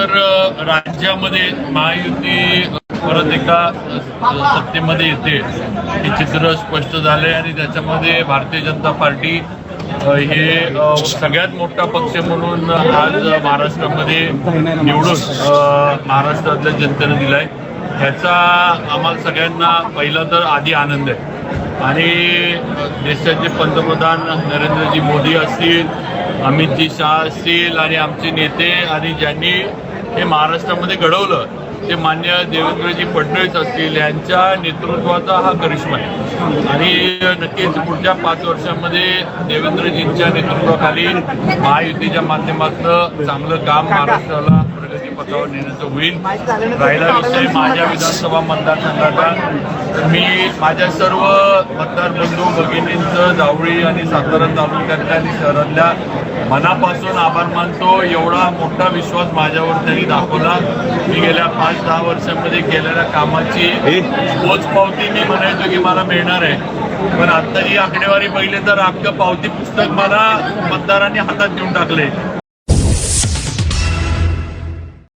तर राज्यामध्ये महायुती परत एका सत्तेमध्ये येते हे चित्र स्पष्ट झालंय आणि त्याच्यामध्ये भारतीय जनता पार्टी हे सगळ्यात मोठा पक्ष म्हणून आज महाराष्ट्रामध्ये निवडून महाराष्ट्रातल्या जनतेने दिलाय. ह्याचा आम्हाला सगळ्यांना पहिला तर आधी आनंद आहे. आणि देशाचे पंतप्रधान नरेंद्रजी मोदी असतील अमितजी शाह असतील आणि आमचे नेते आणि ज्यांनी हे महाराष्ट्रामध्ये घडवलं ते मान्य देवेंद्रजी फडणवीस असतील यांच्या नेतृत्वाचा हा करिश्मा आहे. आणि नक्कीच पुढच्या पाच वर्षामध्ये देवेंद्रजींच्या नेतृत्वाखाली महायुतीच्या माध्यमातून चांगलं काम महाराष्ट्राला प्रगतीपथावर नेण्याचं होईल. राहिला विषय माझ्या विधानसभा मतदारसंघाचा. तर मी माझ्या सर्व मतदार बंधू भगिनींचं जावळी आणि सातारा तालुक्यातल्या आणि शहरातल्या मनापासून आभार मानतो. एवढा मोठा विश्वास माझ्यावर त्यांनी दाखवला. मी गेल्या पाच दहा वर्षांमध्ये केलेल्या कामाची पोचपावती मी म्हणायचो की मला मिळणार आहे. पण आता ही आकडेवारी बघितली तर अख्खं पावती पुस्तक मला मतदारांनी हातात देऊन टाकले.